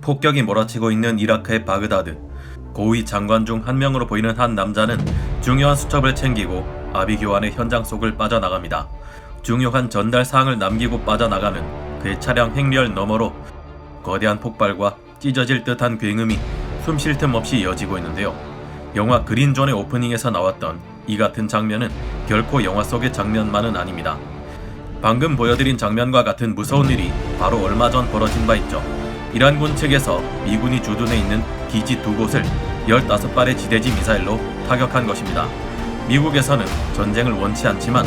폭격이 몰아치고 있는 이라크의 바그다드. 고위 장관 중 한 명으로 보이는 한 남자는 중요한 수첩을 챙기고 아비교환의 현장 속을 빠져나갑니다. 중요한 전달 사항을 남기고 빠져나가는 그의 차량 행렬 너머로 거대한 폭발과 찢어질 듯한 굉음이 숨 쉴 틈 없이 이어지고 있는데요. 영화 그린존의 오프닝에서 나왔던 이 같은 장면은 결코 영화 속의 장면만은 아닙니다. 방금 보여드린 장면과 같은 무서운 일이 바로 얼마 전 벌어진 바 있죠. 이란군 측에서 미군이 주둔해 있는 기지 두 곳을 15발의 지대지 미사일로 타격한 것입니다. 미국에서는 전쟁을 원치 않지만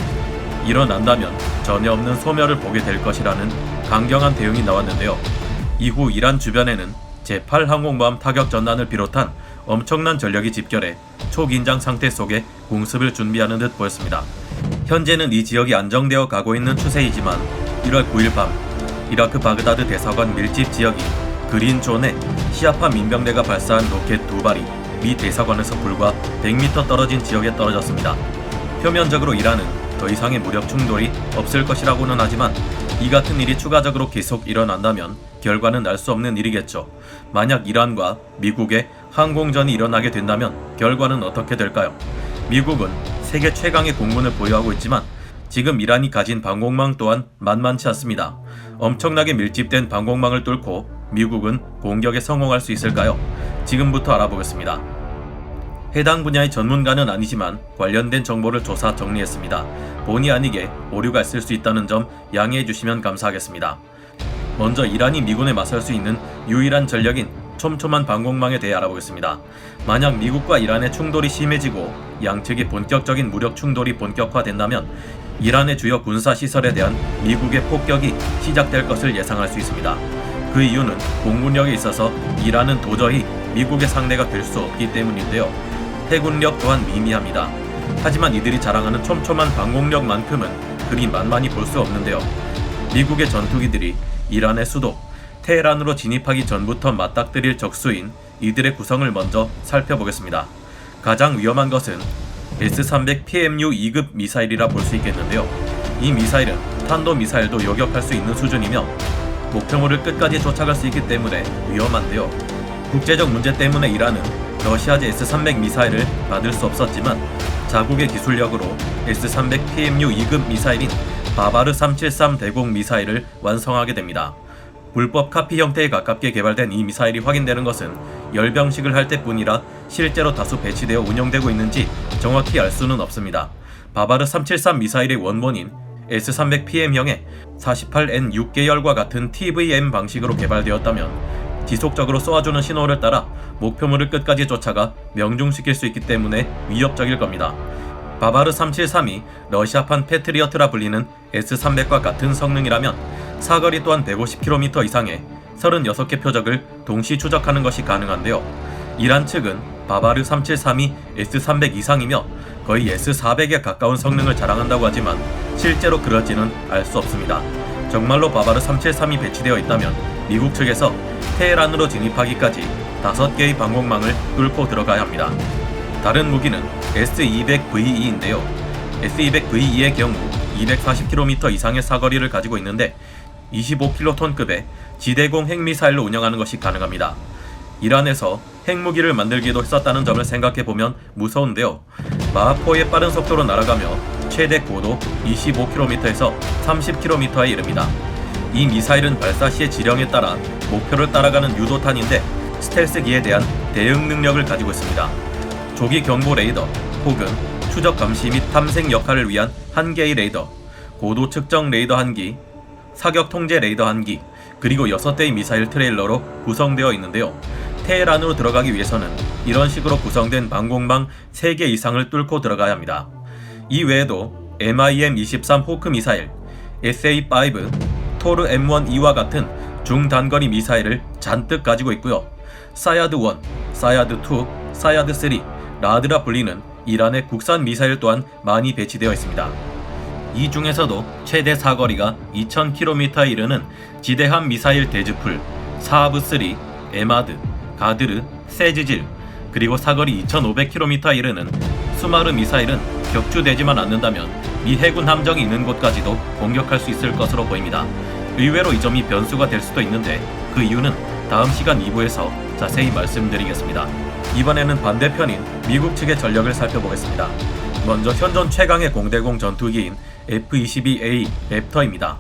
일어난다면 전혀 없는 소멸을 보게 될 것이라는 강경한 대응이 나왔는데요. 이후 이란 주변에는 제8항공모함 타격 전단을 비롯한 엄청난 전력이 집결해 초긴장 상태 속에 공습을 준비하는 듯 보였습니다. 현재는 이 지역이 안정되어 가고 있는 추세이지만 1월 9일 밤 이라크 바그다드 대사관 밀집 지역인 그린존에 시아파 민병대가 발사한 로켓 두 발이 미 대사관에서 불과 100m 떨어진 지역에 떨어졌습니다. 표면적으로 이란은 더 이상의 무력 충돌이 없을 것이라고는 하지만 이 같은 일이 추가적으로 계속 일어난다면 결과는 알 수 없는 일이겠죠. 만약 이란과 미국의 항공전이 일어나게 된다면 결과는 어떻게 될까요? 미국은 세계 최강의 공군을 보유하고 있지만 지금 이란이 가진 방공망 또한 만만치 않습니다. 엄청나게 밀집된 방공망을 뚫고 미국은 공격에 성공할 수 있을까요? 지금부터 알아보겠습니다. 해당 분야의 전문가는 아니지만 관련된 정보를 조사 정리했습니다. 본의 아니게 오류가 있을 수 있다는 점 양해해 주시면 감사하겠습니다. 먼저 이란이 미군에 맞설 수 있는 유일한 전력인 촘촘한 방공망에 대해 알아보겠습니다. 만약 미국과 이란의 충돌이 심해지고 양측의 본격적인 무력 충돌이 본격화된다면 이란의 주요 군사 시설에 대한 미국의 폭격이 시작될 것을 예상할 수 있습니다. 그 이유는 공군력에 있어서 이란은 도저히 미국의 상대가 될 수 없기 때문인데요. 해군력 또한 미미합니다. 하지만 이들이 자랑하는 촘촘한 방공력만큼은 그리 만만히 볼 수 없는데요. 미국의 전투기들이 이란의 수도 테헤란으로 진입하기 전부터 맞닥뜨릴 적수인 이들의 구성을 먼저 살펴보겠습니다. 가장 위험한 것은 S-300 PMU 2급 미사일이라 볼 수 있겠는데요. 이 미사일은 탄도 미사일도 요격할 수 있는 수준이며 목표물을 끝까지 쫓아갈 수 있기 때문에 위험한데요. 국제적 문제 때문에 이란은 러시아제 S-300 미사일을 받을 수 없었지만 자국의 기술력으로 S-300 PMU 2급 미사일인 바바르 373 대공 미사일을 완성하게 됩니다. 불법 카피 형태에 가깝게 개발된 이 미사일이 확인되는 것은 열병식을 할 때뿐이라 실제로 다수 배치되어 운영되고 있는지 정확히 알 수는 없습니다. 바바르 373 미사일의 원본인 S300PM형의 48N 6계열과 같은 TVM 방식으로 개발되었다면 지속적으로 쏘아주는 신호를 따라 목표물을 끝까지 쫓아가 명중시킬 수 있기 때문에 위협적일 겁니다. 바바르 373이 러시아판 패트리어트라 불리는 S300과 같은 성능이라면 사거리 또한 150km 이상의 36개 표적을 동시 추적하는 것이 가능한데요. 이란 측은 바바르 373이 S300 이상이며 거의 S400에 가까운 성능을 자랑한다고 하지만 실제로 그럴지는 알 수 없습니다. 정말로 바바르 373이 배치되어 있다면 미국 측에서 테헤란으로 진입하기까지 5개의 방공망을 뚫고 들어가야 합니다. 다른 무기는 S200VE인데요. S200VE의 경우 240km 이상의 사거리를 가지고 있는데 25킬로톤급의 지대공 핵미사일로 운영하는 것이 가능합니다. 이란에서 핵무기를 만들기도 했었다는 점을 생각해보면 무서운데요. 마하포의 빠른 속도로 날아가며 최대 고도 25km에서 30km에 이릅니다. 이 미사일은 발사 시의 지령에 따라 목표를 따라가는 유도탄인데 스텔스기에 대한 대응 능력을 가지고 있습니다. 조기 경보 레이더 혹은 추적 감시 및 탐색 역할을 위한 한 개의 레이더, 고도 측정 레이더 한 기, 사격 통제 레이더 한 기, 그리고 6대의 미사일 트레일러로 구성되어 있는데요. 테헤란으로 들어가기 위해서는 이런 식으로 구성된 방공망 3개 이상을 뚫고 들어가야 합니다. 이 외에도 MIM-23 호크 미사일, SA-5, 토르 M1E와 같은 중단거리 미사일을 잔뜩 가지고 있고요. 사야드 1, 사야드 2, 사야드 3, 라드라 불리는 이란의 국산 미사일 또한 많이 배치되어 있습니다. 이 중에서도 최대 사거리가 2000km에 이르는 지대함 미사일 대즈풀, 사하브3, 에마드, 가드르, 세지질, 그리고 사거리 2500km에 이르는 수마르 미사일은 격추되지만 않는다면 미 해군 함정이 있는 곳까지도 공격할 수 있을 것으로 보입니다. 의외로 이 점이 변수가 될 수도 있는데 그 이유는 다음 시간 2부에서 자세히 말씀드리겠습니다. 이번에는 반대편인 미국 측의 전력을 살펴보겠습니다. 먼저 현존 최강의 공대공 전투기인 F-22A 랩터입니다.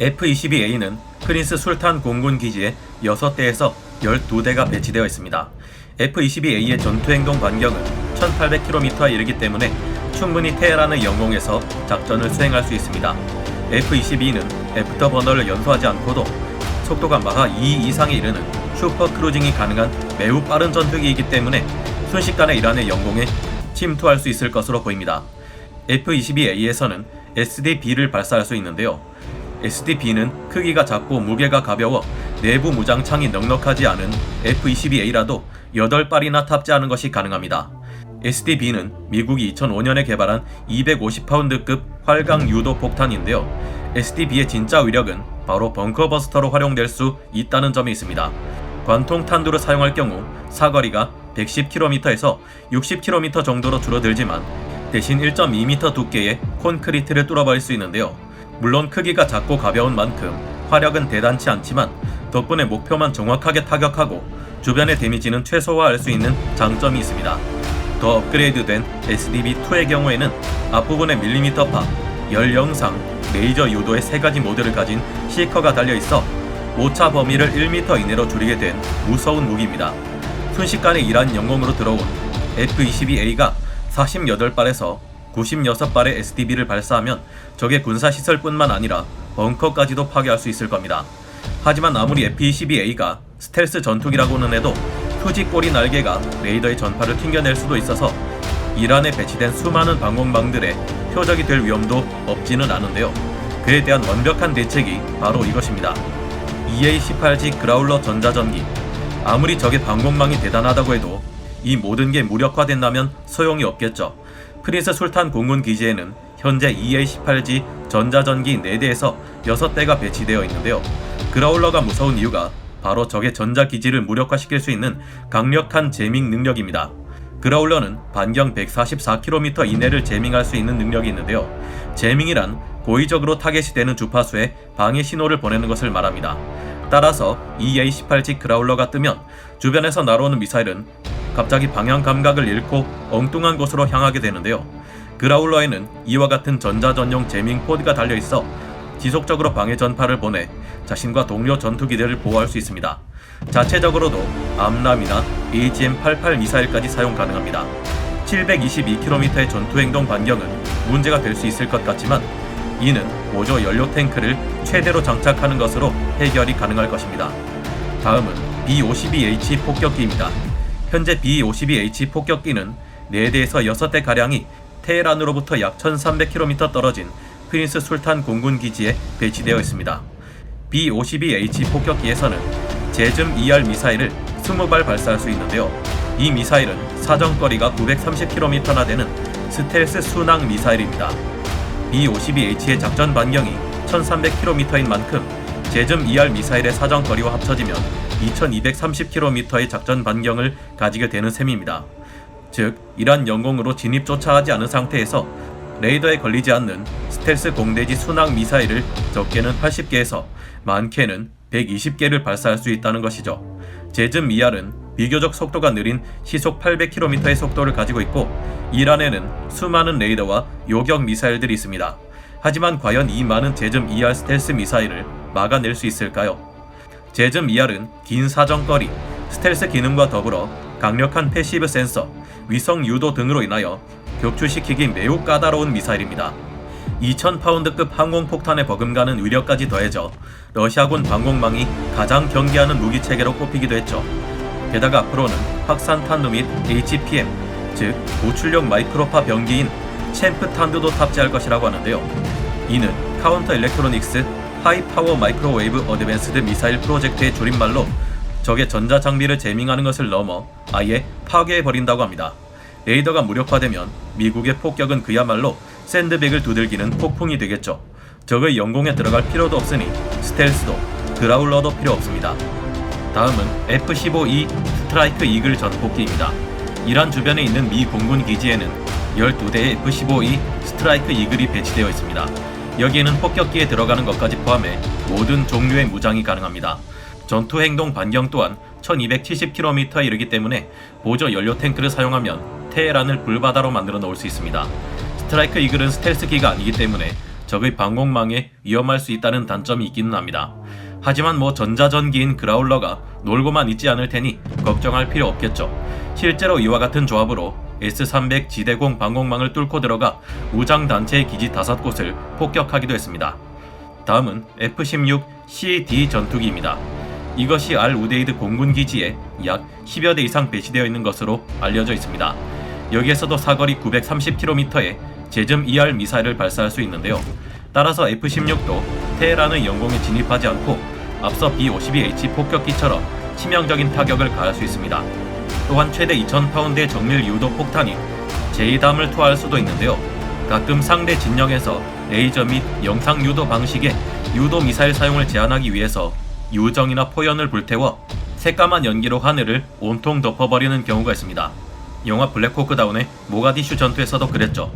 F-22A는 프린스 술탄 공군 기지에 6대에서 12대가 배치되어 있습니다. F-22A의 전투행동 반경은 1800km에 이르기 때문에 충분히 테헤란의 영공에서 작전을 수행할 수 있습니다. F-22는 애프터버너를 연소하지 않고도 속도가 마하 2 이상에 이르는 슈퍼 크루징이 가능한 매우 빠른 전투기이기 때문에 순식간에 이란의 영공에 침투할 수 있을 것으로 보입니다. F-22A에서는 SDB를 발사할 수 있는데요. SDB는 크기가 작고 무게가 가벼워 내부 무장창이 넉넉하지 않은 F-22A라도 8발이나 탑재하는 것이 가능합니다. SDB는 미국이 2005년에 개발한 250파운드급 활강 유도 폭탄인데요. SDB의 진짜 위력은 바로 벙커버스터로 활용될 수 있다는 점이 있습니다. 관통 탄두를 사용할 경우 사거리가 110km에서 60km 정도로 줄어들지만 대신 1.2m 두께의 콘크리트를 뚫어버릴 수 있는데요. 물론 크기가 작고 가벼운 만큼 화력은 대단치 않지만 덕분에 목표만 정확하게 타격하고 주변의 데미지는 최소화할 수 있는 장점이 있습니다. 더 업그레이드된 SDB2의 경우에는 앞부분에 밀리미터파, 열영상, 레이저 유도의 세 가지 모드를 가진 시커가 달려 있어 오차 범위를 1m 이내로 줄이게 된 무서운 무기입니다. 순식간에 이란 영공으로 들어온 F-22A가 48발에서 96발의 SDB를 발사하면 적의 군사시설뿐만 아니라 벙커까지도 파괴할 수 있을 겁니다. 하지만 아무리 F-22A가 스텔스 전투기라고는 해도 표지 꼬리 날개가 레이더의 전파를 튕겨낼 수도 있어서 이란에 배치된 수많은 방공망들의 표적이 될 위험도 없지는 않은데요. 그에 대한 완벽한 대책이 바로 이것입니다. EA-18G 그라울러 전자전기. 아무리 적의 방공망이 대단하다고 해도 이 모든 게 무력화된다면 소용이 없겠죠. 프린스 술탄 공군 기지에는 현재 EA-18G 전자전기 4대에서 6대가 배치되어 있는데요. 그라울러가 무서운 이유가 바로 적의 전자기지를 무력화시킬 수 있는 강력한 제밍 능력입니다. 그라울러는 반경 144km 이내를 제밍할 수 있는 능력이 있는데요. 제밍이란 고의적으로 타겟이 되는 주파수에 방해 신호를 보내는 것을 말합니다. 따라서 EA-18G 그라울러가 뜨면 주변에서 날아오는 미사일은 갑자기 방향 감각을 잃고 엉뚱한 곳으로 향하게 되는데요. 그라울러에는 이와 같은 전자 전용 제밍 포드가 달려 있어 지속적으로 방해 전파를 보내 자신과 동료 전투기들을 보호할 수 있습니다. 자체적으로도 암람이나 AGM-88 미사일까지 사용 가능합니다. 722km의 전투행동 반경은 문제가 될 수 있을 것 같지만 이는 보조 연료 탱크를 최대로 장착하는 것으로 해결이 가능할 것입니다. 다음은 B-52H 폭격기입니다. 현재 B-52H 폭격기는 4대에서 6대 가량이 테헤란으로부터 약 1300km 떨어진 프린스 술탄 공군 기지에 배치되어 있습니다. B-52H 폭격기에서는 제즘 ER 미사일을 20발 발사할 수 있는데요. 이 미사일은 사정거리가 930km나 되는 스텔스 순항 미사일입니다. B-52H의 작전 반경이 1300km인 만큼 제즘 ER 미사일의 사정거리와 합쳐지면 2230km의 작전 반경을 가지게 되는 셈입니다. 즉, 이란 영공으로 진입조차 하지 않은 상태에서 레이더에 걸리지 않는 스텔스 공대지 순항 미사일을 적게는 80개에서 많게는 120개를 발사할 수 있다는 것이죠. 제즘 미알은 비교적 속도가 느린 시속 800km의 속도를 가지고 있고 이란에는 수많은 레이더와 요격 미사일들이 있습니다. 하지만 과연 이 많은 제즘 ER 스텔스 미사일을 막아낼 수 있을까요? 제즘 ER은 긴 사정거리, 스텔스 기능과 더불어 강력한 패시브 센서, 위성 유도 등으로 인하여 격추시키기 매우 까다로운 미사일입니다. 2000파운드급 항공폭탄에 버금가는 위력까지 더해져 러시아군 방공망이 가장 경계하는 무기 체계로 꼽히기도 했죠. 게다가 앞으로는 확산 탄두 및 HPM, 즉 고출력 마이크로파 병기인 챔프 탄두도 탑재할 것이라고 하는데요. 이는 카운터 일렉트로닉스 하이 파워 마이크로웨이브 어드밴스드 미사일 프로젝트의 줄임말로 적의 전자 장비를 제밍하는 것을 넘어 아예 파괴해 버린다고 합니다. 레이더가 무력화되면 미국의 폭격은 그야말로 샌드백을 두들기는 폭풍이 되겠죠. 적의 영공에 들어갈 필요도 없으니 스텔스도 그라울러도 필요 없습니다. 다음은 F-15E 스트라이크 이글 전폭기입니다. 이란 주변에 있는 미 공군 기지에는 12대의 F-15E 스트라이크 이글이 배치되어 있습니다. 여기에는 폭격기에 들어가는 것까지 포함해 모든 종류의 무장이 가능합니다. 전투 행동 반경 또한 1270km에 이르기 때문에 보조 연료 탱크를 사용하면 테헤란을 불바다로 만들어 놓을 수 있습니다. 스트라이크 이글은 스텔스기가 아니기 때문에 적의 방공망에 위험할 수 있다는 단점이 있기는 합니다. 하지만 뭐 전자전기인 그라울러가 놀고만 있지 않을 테니 걱정할 필요 없겠죠. 실제로 이와 같은 조합으로 S-300 지대공 방공망을 뚫고 들어가 우장 단체의 기지 다섯 곳을 폭격하기도 했습니다. 다음은 F-16 CD 전투기입니다. 이것이 알 우데이드 공군 기지에 약 10여 대 이상 배치되어 있는 것으로 알려져 있습니다. 여기에서도 사거리 930km에 제점 ER 미사일을 발사할 수 있는데요. 따라서 F-16도 테헤란의 영공에 진입하지 않고 앞서 B-52H 폭격기처럼 치명적인 타격을 가할 수 있습니다. 또한 최대 2,000파운드의 정밀 유도 폭탄인 제이담을 투하할 수도 있는데요. 가끔 상대 진영에서 레이저 및 영상 유도 방식의 유도 미사일 사용을 제한하기 위해서 유정이나 포연을 불태워 새까만 연기로 하늘을 온통 덮어버리는 경우가 있습니다. 영화 블랙호크 다운의 모가디슈 전투에서도 그랬죠.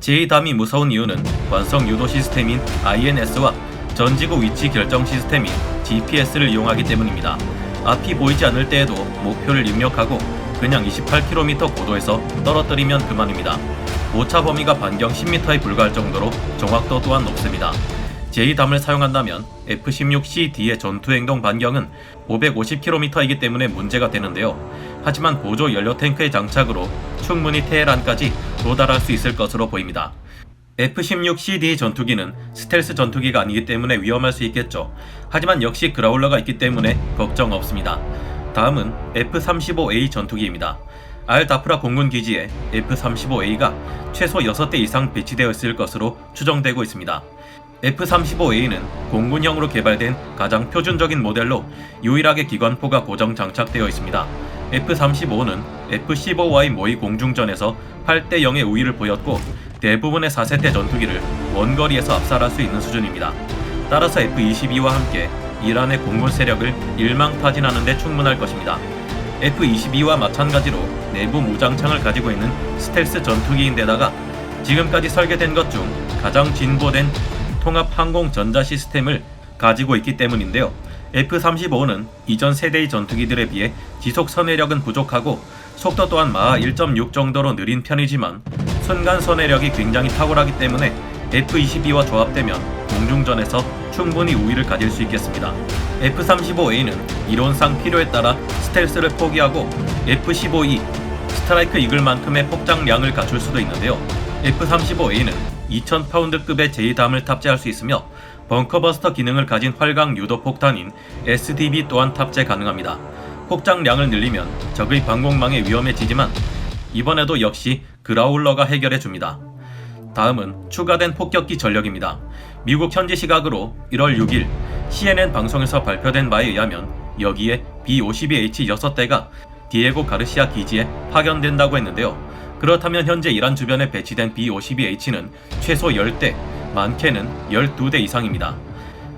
제이담이 무서운 이유는 관성 유도 시스템인 INS와 전지구 위치 결정 시스템인 GPS를 이용하기 때문입니다. 앞이 보이지 않을 때에도 목표를 입력하고 그냥 28km 고도에서 떨어뜨리면 그만입니다. 오차 범위가 반경 10m에 불과할 정도로 정확도 또한 높습니다. 제2담을 사용한다면 F-16CD의 전투행동 반경은 550km이기 때문에 문제가 되는데요. 하지만 보조 연료 탱크의 장착으로 충분히 테헤란까지 도달할 수 있을 것으로 보입니다. F-16CD 전투기는 스텔스 전투기가 아니기 때문에 위험할 수 있겠죠. 하지만 역시 그라울러가 있기 때문에 걱정 없습니다. 다음은 F-35A 전투기입니다. 알다프라 공군 기지에 F-35A가 최소 6대 이상 배치되어 있을 것으로 추정되고 있습니다. F-35A는 공군형으로 개발된 가장 표준적인 모델로 유일하게 기관포가 고정 장착되어 있습니다. F-35는 F-15와의 모의 공중전에서 8대 0의 우위를 보였고 대부분의 4세대 전투기를 원거리에서 압살할 수 있는 수준입니다. 따라서 F-22와 함께 이란의 공군 세력을 일망타진하는 데 충분할 것입니다. F-22와 마찬가지로 내부 무장창을 가지고 있는 스텔스 전투기인데다가 지금까지 설계된 것 중 가장 진보된 통합 항공 전자 시스템을 가지고 있기 때문인데요. F-35는 이전 세대의 전투기들에 비해 지속 선회력은 부족하고 속도 또한 마하 1.6 정도로 느린 편이지만 순간 선회력이 굉장히 탁월하기 때문에 F-22와 조합되면 공중전에서 충분히 우위를 가질 수 있겠습니다. F-35A는 이론상 필요에 따라 스텔스를 포기하고 F-15E 스트라이크 이글만큼의 폭장량을 갖출 수도 있는데요. F-35A는 2000파운드급의 제이담을 탑재할 수 있으며 벙커버스터 기능을 가진 활강 유도 폭탄인 SDB 또한 탑재 가능합니다. 폭장량을 늘리면 적의 방공망에 위험해지지만 이번에도 역시 그라울러가 해결해 줍니다. 다음은 추가된 폭격기 전력입니다. 미국 현지 시각으로 1월 6일 CNN 방송에서 발표된 바에 의하면 여기에 B-52H 6대가 디에고 가르시아 기지에 파견된다고 했는데요. 그렇다면 현재 이란 주변에 배치된 B-52H는 최소 10대, 많게는 12대 이상입니다.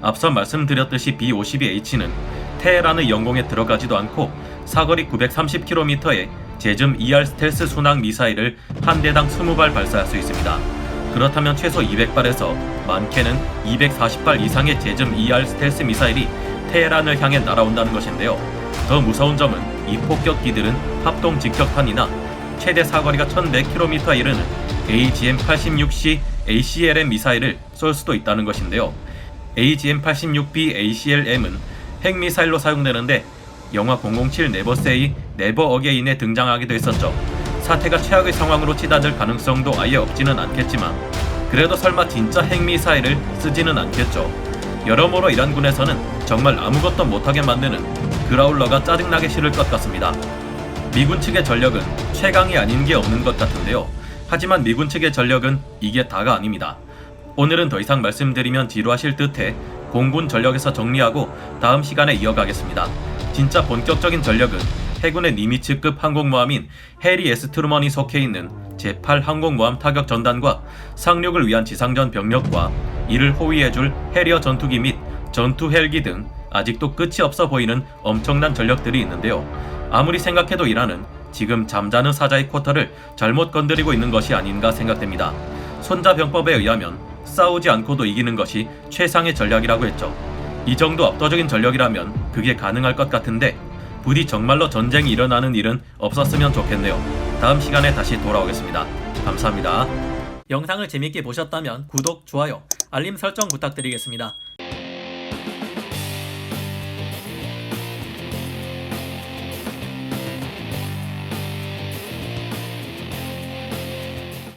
앞서 말씀드렸듯이 B-52H는 테헤란의 영공에 들어가지도 않고 사거리 930km에 제즘 ER 스텔스 순항 미사일을 한 대당 20발 발사할 수 있습니다. 그렇다면 최소 200발에서 많게는 240발 이상의 제점 ER 스텔스 미사일이 테헤란을 향해 날아온다는 것인데요. 더 무서운 점은 이 폭격기들은 합동 직격탄이나 최대 사거리가 1100km에 이르는 AGM-86C ACLM 미사일을 쏠 수도 있다는 것인데요. AGM-86B ACLM은 핵미사일로 사용되는데 영화 007 네버세이 네버 어게인에 등장하기도 했었죠. 사태가 최악의 상황으로 치닫을 가능성도 아예 없지는 않겠지만 그래도 설마 진짜 핵미사일을 쓰지는 않겠죠. 여러모로 이란 군에서는 정말 아무것도 못하게 만드는 그라울러가 짜증나게 싫을 것 같습니다. 미군 측의 전력은 최강이 아닌 게 없는 것 같은데요. 하지만 미군 측의 전력은 이게 다가 아닙니다. 오늘은 더 이상 말씀드리면 지루하실 듯해 공군 전력에서 정리하고 다음 시간에 이어가겠습니다. 진짜 본격적인 전력은 해군의 니미츠급 항공모함인 해리 에스 트루먼이 속해 있는 제8 항공모함 타격 전단과 상륙을 위한 지상전 병력과 이를 호위해줄 해리어 전투기 및 전투 헬기 등 아직도 끝이 없어 보이는 엄청난 전력들이 있는데요. 아무리 생각해도 이란은 지금 잠자는 사자의 쿼터를 잘못 건드리고 있는 것이 아닌가 생각됩니다. 손자병법에 의하면 싸우지 않고도 이기는 것이 최상의 전략이라고 했죠. 이 정도 압도적인 전력이라면 그게 가능할 것 같은데 부디 정말로 전쟁이 일어나는 일은 없었으면 좋겠네요. 다음 시간에 다시 돌아오겠습니다. 감사합니다. 영상을 재밌게 보셨다면 구독, 좋아요, 알림 설정 부탁드리겠습니다.